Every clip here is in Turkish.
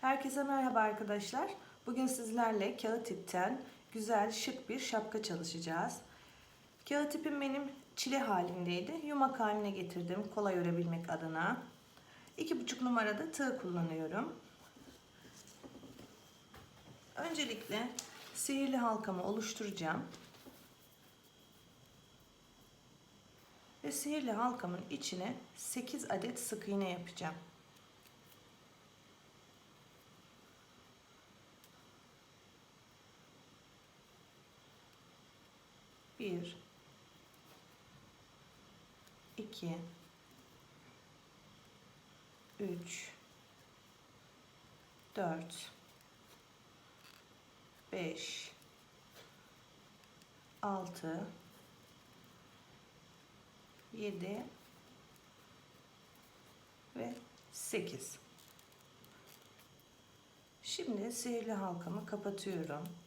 Herkese merhaba arkadaşlar. Bugün sizlerle kağıt ipten güzel şık bir şapka çalışacağız. Kağıt ipim benim çile halindeydi. Yumak haline getirdim kolay örebilmek adına. 2,5 numarada tığ kullanıyorum. Öncelikle sihirli halkamı oluşturacağım. Ve sihirli halkamın içine 8 adet sık iğne yapacağım. Bir, iki, üç, dört, beş, altı, yedi. Ve sekiz. Şimdi sihirli halkamı kapatıyorum.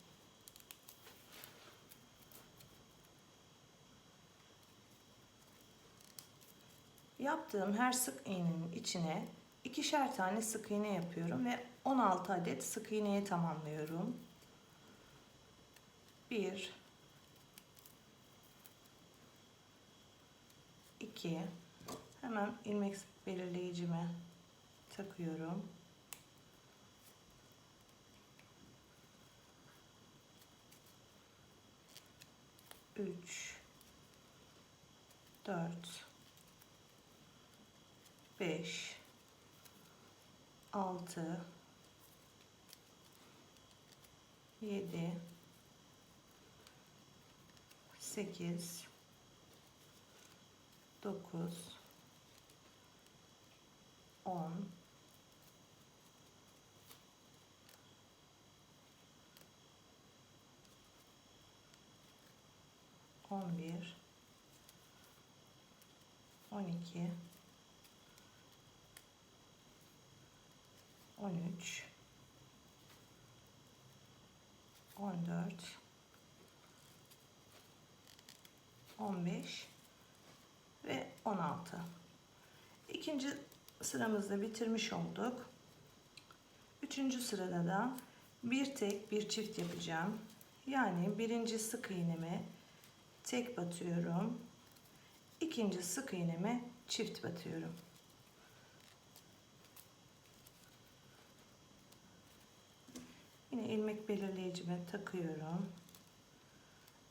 Yaptığım her sık iğnenin içine ikişer tane sık iğne yapıyorum ve 16 adet sık iğneye tamamlıyorum. 1 2 Hemen ilmek belirleyicimi takıyorum. Üç, dört, 5 6 7 8 9 10 11 12 13 14 15 ve 16 ikinci sıramızda bitirmiş olduk. Üçüncü sırada da bir tek bir çift yapacağım. Yani birinci sık iğneme tek batıyorum. İkinci sık iğneme çift batıyorum Yine ilmek belirleyicime takıyorum.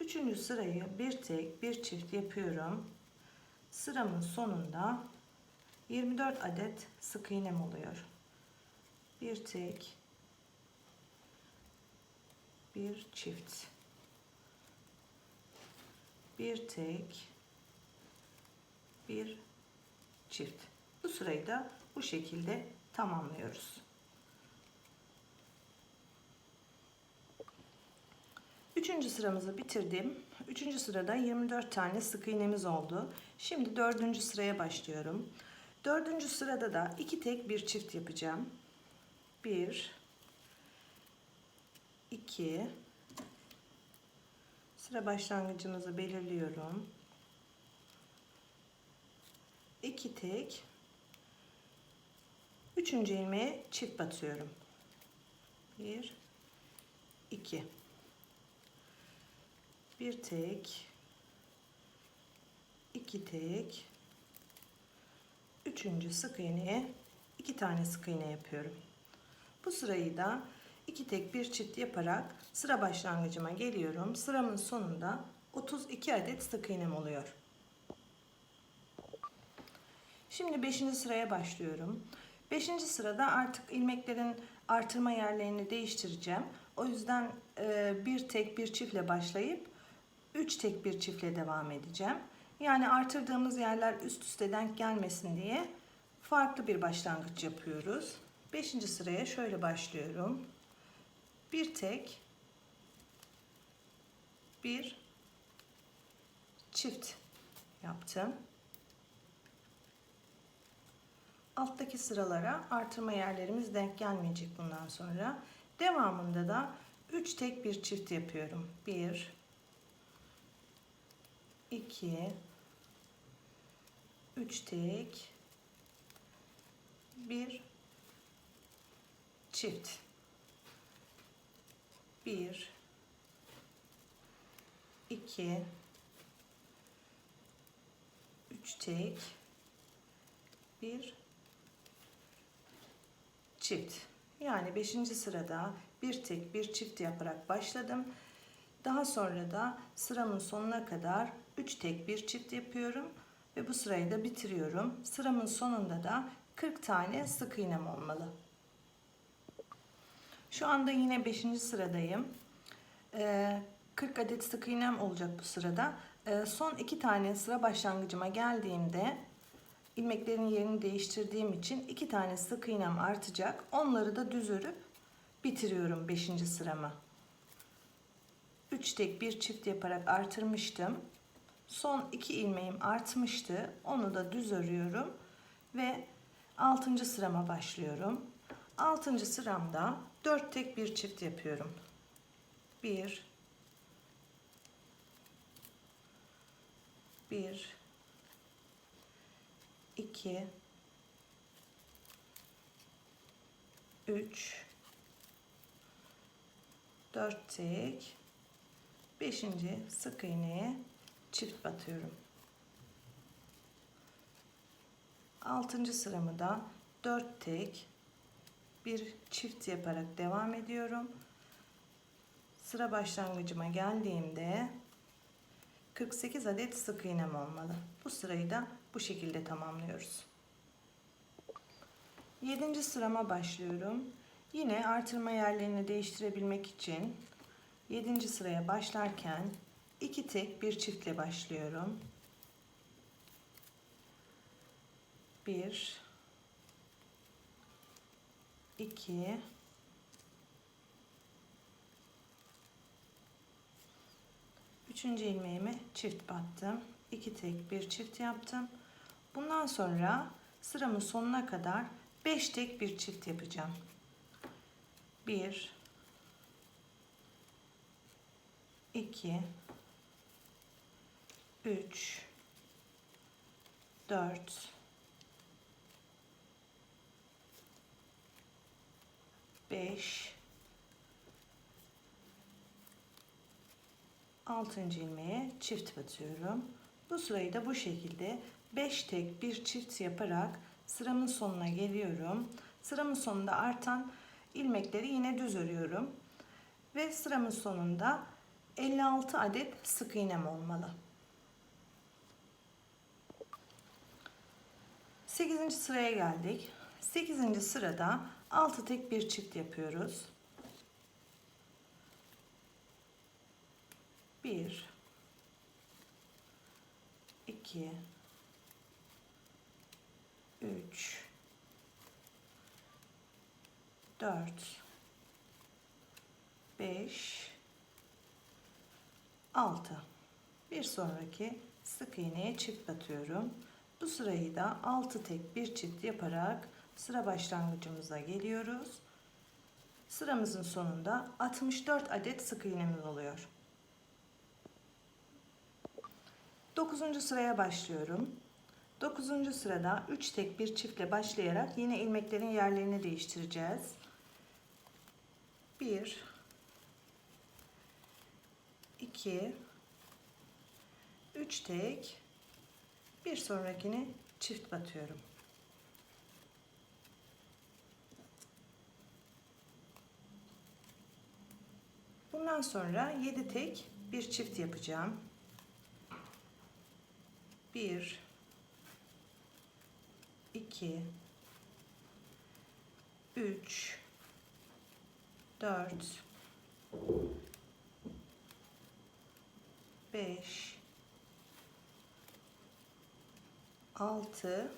Üçüncü sırayı bir tek bir çift yapıyorum. Sıramın sonunda 24 adet sık iğnem oluyor. Bir tek bir çift bir tek bir çift. Bu sırayı da bu şekilde tamamlıyoruz. Üçüncü sıramızı bitirdim. Üçüncü sırada 24 tane sık iğnemiz oldu. Şimdi dördüncü sıraya başlıyorum. Dördüncü sırada da iki tek bir çift yapacağım. Bir, iki, sıra başlangıcımızı belirliyorum. İki tek, üçüncü ilmeğe çift batıyorum. Bir, iki bir tek iki tek üçüncü sık iğneye iki tane sık iğne yapıyorum bu sırayı da iki tek bir çift yaparak sıra başlangıcıma geliyorum sıramın sonunda 32 adet sık iğnem oluyor şimdi 5. sıraya başlıyorum 5. sırada artık ilmeklerin artırma yerlerini değiştireceğim o yüzden bir tek bir çiftle başlayıp 3 tek bir çiftle devam edeceğim. Yani artırdığımız yerler üst üste denk gelmesin diye farklı bir başlangıç yapıyoruz. 5. sıraya şöyle başlıyorum. Bir tek bir çift yaptım. Alttaki sıralara artırma yerlerimiz denk gelmeyecek bundan sonra. Devamında da 3 tek bir çift yapıyorum. 1 2 3 tek 1 çift. 1 2 3 tek 1 çift. Yani 5. sırada bir tek bir çift yaparak başladım. Daha sonra da sıramın sonuna kadar 3 tek bir çift yapıyorum ve bu sırayı da bitiriyorum. Sıramın sonunda da 40 tane sık iğnem olmalı. Şu anda yine 5. sıradayım. Ee, 40 adet sık iğnem olacak bu sırada. Ee, son 2 tane sıra başlangıcıma geldiğimde ilmeklerin yerini değiştirdiğim için 2 tane sık iğnem artacak. Onları da düz örüp bitiriyorum 5. sıramı. 3 tek bir çift yaparak artırmıştım. Son 2 ilmeğim artmıştı. Onu da düz örüyorum ve 6. sırama başlıyorum. 6. sıramda 4 tek bir çift yapıyorum. 1 1 2 3 4 tek 5. sık iğneye çift batıyorum. 6. sıramı da 4 tek bir çift yaparak devam ediyorum. Sıra başlangıcıma geldiğimde 48 adet sık iğnem olmalı. Bu sırayı da bu şekilde tamamlıyoruz. 7. sırama başlıyorum. Yine artırma yerlerini değiştirebilmek için 7. sıraya başlarken 2 tek bir çiftle başlıyorum. 1 2 Üçüncü ilmeğimi çift battım. 2 tek bir çift yaptım. Bundan sonra sıramın sonuna kadar 5 tek bir çift yapacağım. 1 2 3 4 5 6. ilmeğe çift batıyorum. Bu sırayı da bu şekilde 5 tek bir çift yaparak sıramın sonuna geliyorum. Sıramın sonunda artan ilmekleri yine düz örüyorum. Ve sıramın sonunda 56 adet sık iğnem olmalı. 8. sıraya geldik. 8. sırada 6 tek bir çift yapıyoruz. 1 2 3 4 5 6 bir sonraki sık iğneye çift batıyorum. Bu sırayı da 6 tek bir çift yaparak sıra başlangıcımıza geliyoruz. Sıramızın sonunda 64 adet sık iğnemiz oluyor. 9. sıraya başlıyorum. 9. sırada 3 tek bir çiftle başlayarak yine ilmeklerin yerlerini değiştireceğiz. 1 2 3 tek. Bir sonrakini çift batıyorum. Bundan sonra 7 tek bir çift yapacağım. 1 2 3 4 5 6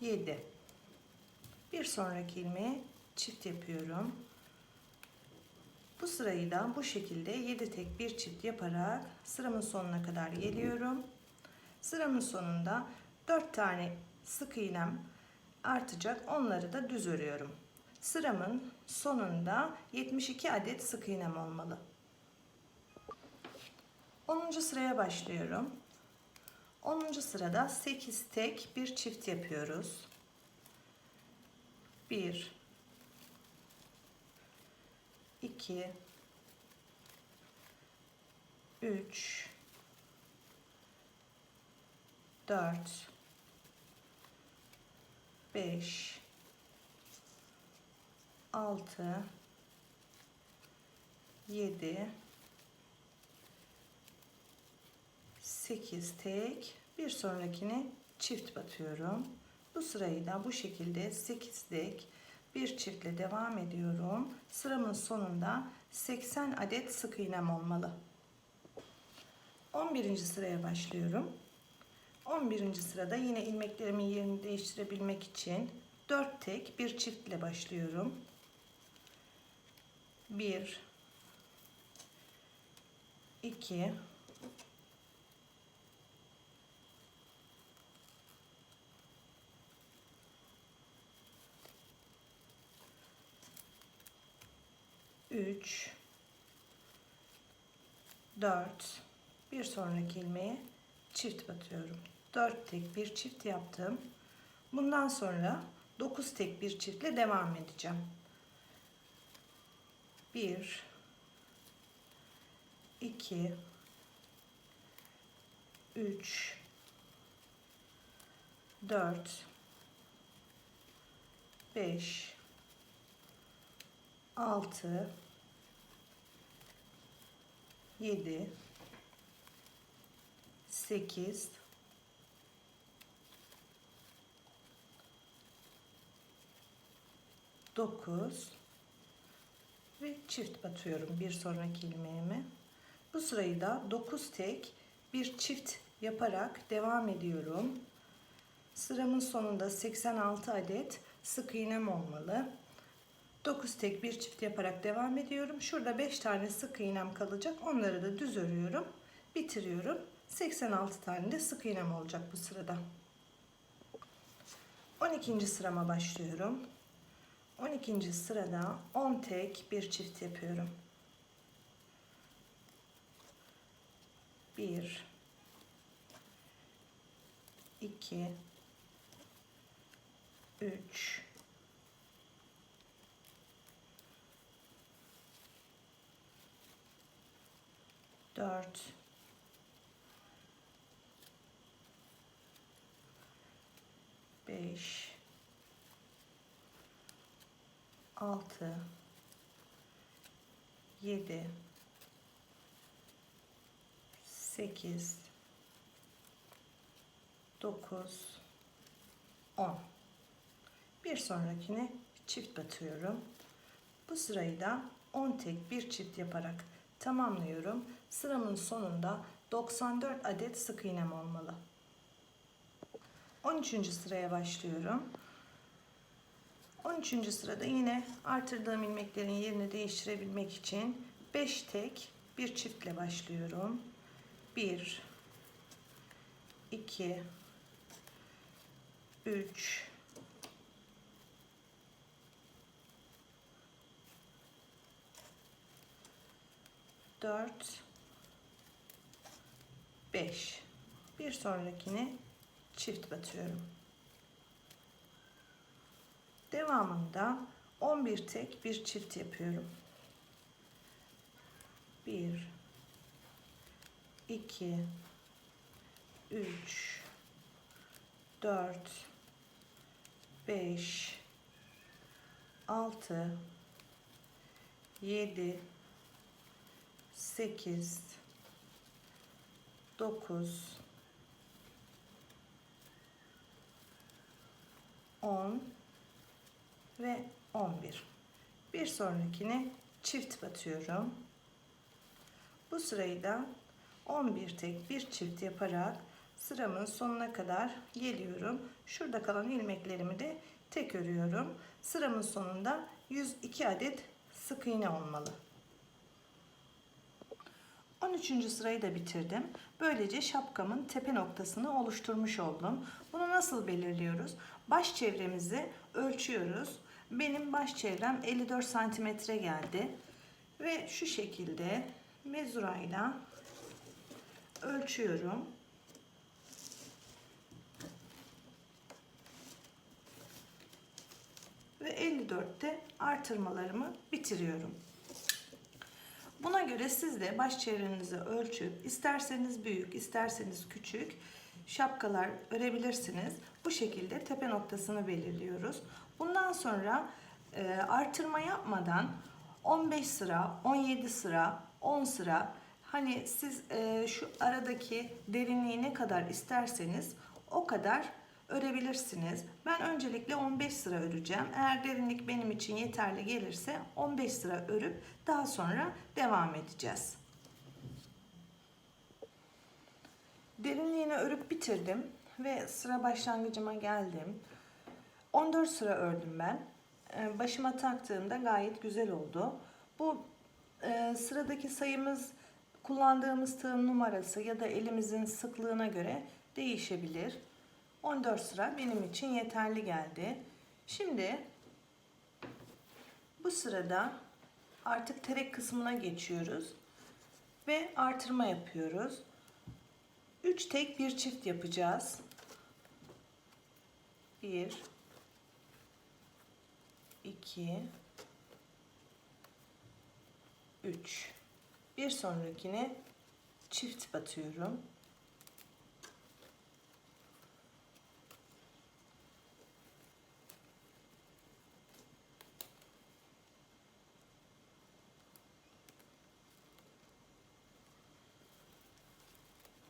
7 bir sonraki ilmeğe çift yapıyorum. Bu sırayı da bu şekilde 7 tek bir çift yaparak sıramın sonuna kadar geliyorum. Sıramın sonunda 4 tane sık iğnem artacak. Onları da düz örüyorum. Sıramın sonunda 72 adet sık iğnem olmalı. 10. sıraya başlıyorum. 10. sırada 8 tek bir çift yapıyoruz. 1 2 3 4 5 6 7 8 tek bir sonrakini çift batıyorum. Bu sırayı da bu şekilde 8 tek bir çiftle devam ediyorum. Sıramın sonunda 80 adet sık iğnem olmalı. 11. sıraya başlıyorum. 11. sırada yine ilmeklerimin yerini değiştirebilmek için 4 tek bir çiftle başlıyorum. 1 2 3 4 bir sonraki ilmeğe çift batıyorum. 4 tek bir çift yaptım. Bundan sonra 9 tek bir çiftle devam edeceğim. 1 2 3 4 5 6 7 8 9 ve çift batıyorum bir sonraki ilmeğime. Bu sırayı da 9 tek bir çift yaparak devam ediyorum. Sıramın sonunda 86 adet sık iğnem olmalı. 9 tek bir çift yaparak devam ediyorum. Şurada 5 tane sık iğnem kalacak. Onları da düz örüyorum. Bitiriyorum. 86 tane de sık iğnem olacak bu sırada. 12. sırama başlıyorum. 12. sırada 10 tek bir çift yapıyorum. 1 2 3 4 5 6 7 8 9 10 bir sonrakine çift batıyorum. Bu sırayı da 10 tek bir çift yaparak tamamlıyorum. Sıramın sonunda 94 adet sık iğnem olmalı. 13. sıraya başlıyorum 13. sırada yine artırdığım ilmeklerin yerini değiştirebilmek için 5 tek bir çiftle başlıyorum. 1 2 3 4 5 bir sonrakini çift batıyorum. Devamında 11 tek bir çift yapıyorum. 1 2 3 4 5 6 7 8 9 10 ve 11 bir sonrakini çift batıyorum bu sırayı da 11 tek bir çift yaparak sıramın sonuna kadar geliyorum şurada kalan ilmeklerimi de tek örüyorum sıramın sonunda 102 adet sık iğne olmalı 13. sırayı da bitirdim. Böylece şapkamın tepe noktasını oluşturmuş oldum. Bunu nasıl belirliyoruz? Baş çevremizi ölçüyoruz. Benim baş çevrem 54 santimetre geldi. Ve şu şekilde mezurayla ölçüyorum. Ve 54'te artırmalarımı bitiriyorum. Buna göre siz de baş çevrenizi ölçüp isterseniz büyük isterseniz küçük şapkalar örebilirsiniz. Bu şekilde tepe noktasını belirliyoruz. Bundan sonra e, artırma yapmadan 15 sıra, 17 sıra, 10 sıra hani siz e, şu aradaki derinliği ne kadar isterseniz o kadar örebilirsiniz. Ben öncelikle 15 sıra öreceğim. Eğer derinlik benim için yeterli gelirse 15 sıra örüp daha sonra devam edeceğiz. Derinliğini örüp bitirdim ve sıra başlangıcıma geldim. 14 sıra ördüm ben. Ee, Başıma taktığımda gayet güzel oldu. Bu e, sıradaki sayımız kullandığımız tığın numarası ya da elimizin sıklığına göre değişebilir. 14 sıra benim için yeterli geldi. Şimdi bu sırada artık terek kısmına geçiyoruz ve artırma yapıyoruz. 3 tek bir çift yapacağız. 1 2 3 Bir sonrakine çift batıyorum.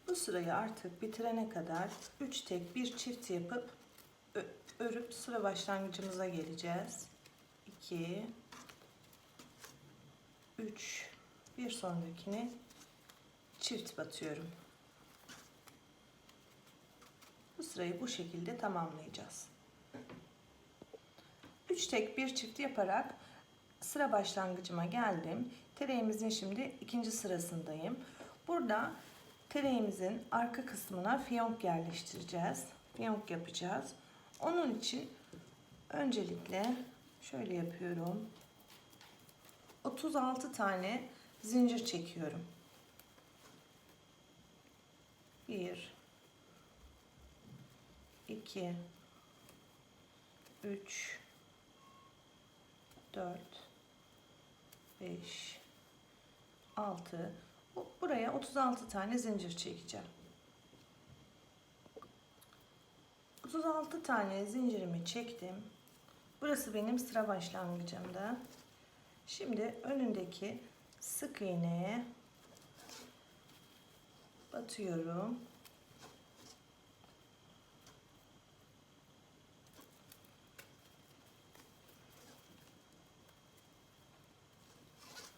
Bu sırayı artık bitirene kadar 3 tek bir çift yapıp örüp sıra başlangıcımıza geleceğiz. 2 3 bir sonrakini çift batıyorum. Bu sırayı bu şekilde tamamlayacağız. 3 tek bir çift yaparak sıra başlangıcıma geldim. Tereğimizin şimdi ikinci sırasındayım. Burada tereğimizin arka kısmına fiyonk yerleştireceğiz. Fiyonk yapacağız. Onun için öncelikle şöyle yapıyorum. 36 tane zincir çekiyorum. 1 2 3 4 5 6 Bu- buraya 36 tane zincir çekeceğim. 36 tane zincirimi çektim. Burası benim sıra başlangıcımda. Şimdi önündeki sık iğneye batıyorum.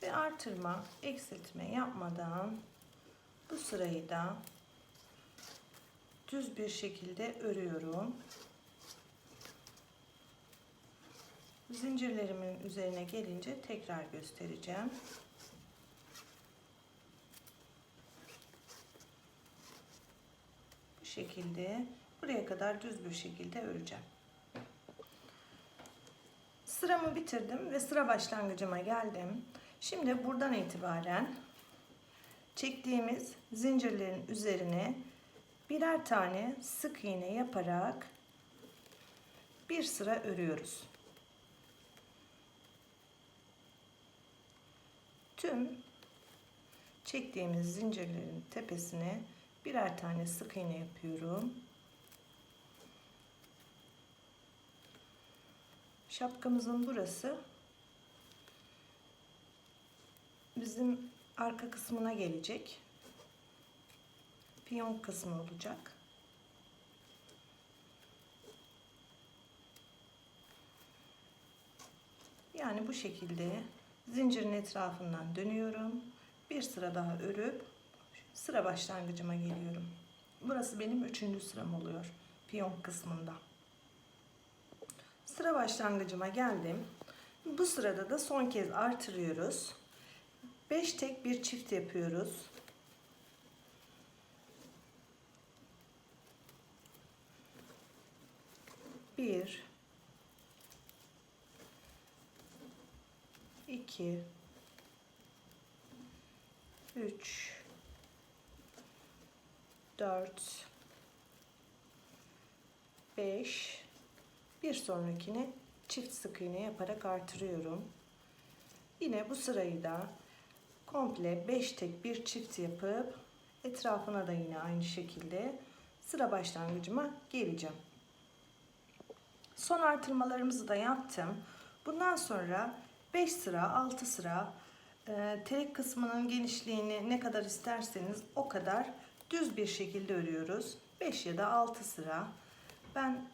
Ve artırma, eksiltme yapmadan bu sırayı da düz bir şekilde örüyorum. Zincirlerimin üzerine gelince tekrar göstereceğim. Bu şekilde buraya kadar düz bir şekilde öreceğim. Sıramı bitirdim ve sıra başlangıcıma geldim. Şimdi buradan itibaren çektiğimiz zincirlerin üzerine birer tane sık iğne yaparak bir sıra örüyoruz. Tüm çektiğimiz zincirlerin tepesine birer tane sık iğne yapıyorum. Şapkamızın burası bizim arka kısmına gelecek. Piyon kısmı olacak. Yani bu şekilde zincirin etrafından dönüyorum. Bir sıra daha örüp sıra başlangıcıma geliyorum. Burası benim üçüncü sıram oluyor. Piyon kısmında. Sıra başlangıcıma geldim. Bu sırada da son kez artırıyoruz. 5 tek bir çift yapıyoruz. Bir, iki, üç, dört, beş, bir sonrakini çift sık iğne yaparak artırıyorum. Yine bu sırayı da komple 5 tek bir çift yapıp etrafına da yine aynı şekilde sıra başlangıcıma geleceğim. Son artırmalarımızı da yaptım. Bundan sonra 5 sıra 6 sıra e, telek kısmının genişliğini ne kadar isterseniz o kadar düz bir şekilde örüyoruz. 5 ya da 6 sıra. Ben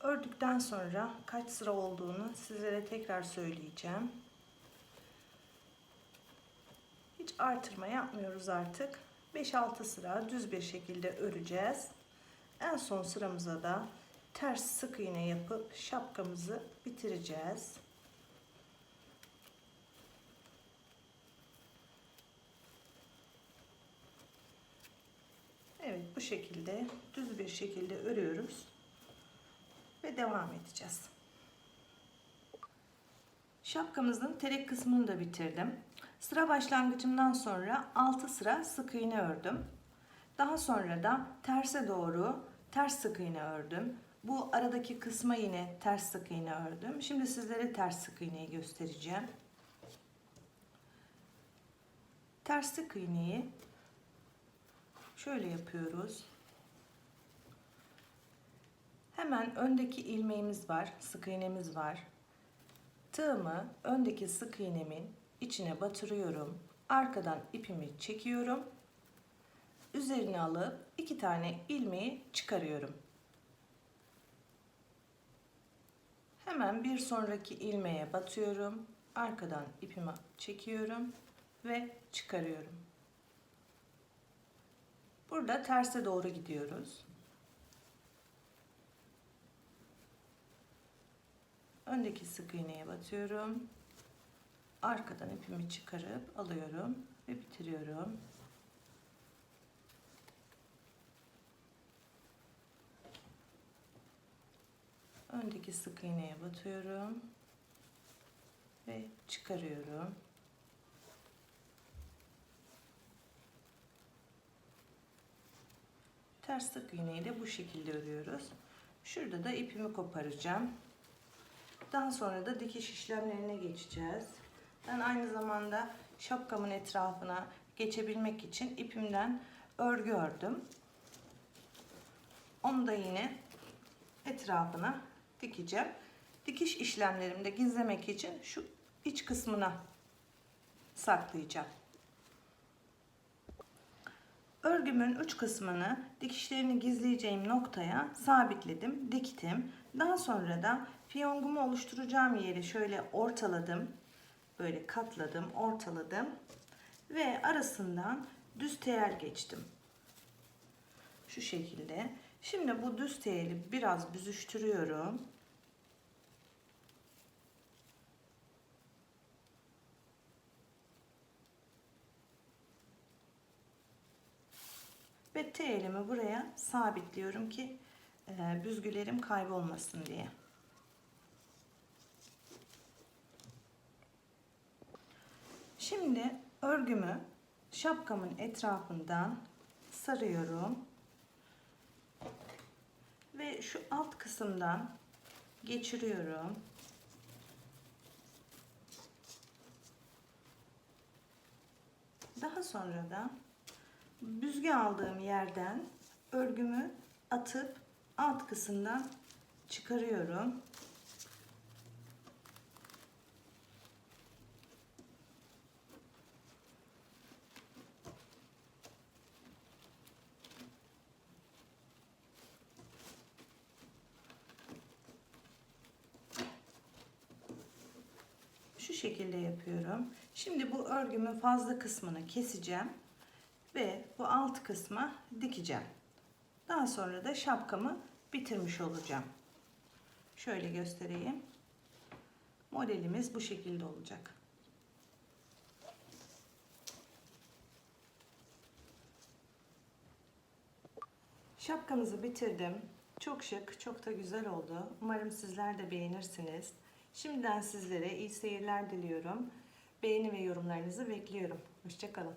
ördükten sonra kaç sıra olduğunu sizlere tekrar söyleyeceğim. Hiç artırma yapmıyoruz artık. 5-6 sıra düz bir şekilde öreceğiz. En son sıramıza da ters sık iğne yapıp şapkamızı bitireceğiz. Evet bu şekilde düz bir şekilde örüyoruz ve devam edeceğiz. Şapkamızın telek kısmını da bitirdim. Sıra başlangıcımdan sonra 6 sıra sık iğne ördüm. Daha sonra da terse doğru ters sık iğne ördüm. Bu aradaki kısma yine ters sık iğne ördüm. Şimdi sizlere ters sık iğneyi göstereceğim. Ters sık iğneyi şöyle yapıyoruz. Hemen öndeki ilmeğimiz var, sık iğnemiz var. Tığımı öndeki sık iğnemin içine batırıyorum. Arkadan ipimi çekiyorum. Üzerine alıp iki tane ilmeği çıkarıyorum. Hemen bir sonraki ilmeğe batıyorum. Arkadan ipimi çekiyorum ve çıkarıyorum. Burada terse doğru gidiyoruz. Öndeki sık iğneye batıyorum. Arkadan ipimi çıkarıp alıyorum ve bitiriyorum. Öndeki sık iğneye batıyorum ve çıkarıyorum. Ters sık iğneyi de bu şekilde örüyoruz. Şurada da ipimi koparacağım. Daha sonra da dikiş işlemlerine geçeceğiz. Ben aynı zamanda şapkamın etrafına geçebilmek için ipimden örgü ördüm. Onu da yine etrafına dikeceğim. Dikiş işlemlerimde gizlemek için şu iç kısmına saklayacağım. Örgümün uç kısmını dikişlerini gizleyeceğim noktaya sabitledim, diktim. Daha sonra da fiyongumu oluşturacağım yeri şöyle ortaladım. Böyle katladım, ortaladım ve arasından düz tel geçtim. Şu şekilde. Şimdi bu düz teli biraz büzüştürüyorum. Ve T elimi buraya sabitliyorum ki e, büzgülerim kaybolmasın diye. Şimdi örgümü şapkamın etrafından sarıyorum. Ve şu alt kısımdan geçiriyorum. Daha sonra da büzgü aldığım yerden örgümü atıp alt kısımdan çıkarıyorum. Şu şekilde yapıyorum. Şimdi bu örgümün fazla kısmını keseceğim bu alt kısma dikeceğim. Daha sonra da şapkamı bitirmiş olacağım. Şöyle göstereyim. Modelimiz bu şekilde olacak. Şapkamızı bitirdim. Çok şık, çok da güzel oldu. Umarım sizler de beğenirsiniz. Şimdiden sizlere iyi seyirler diliyorum. Beğeni ve yorumlarınızı bekliyorum. Hoşçakalın.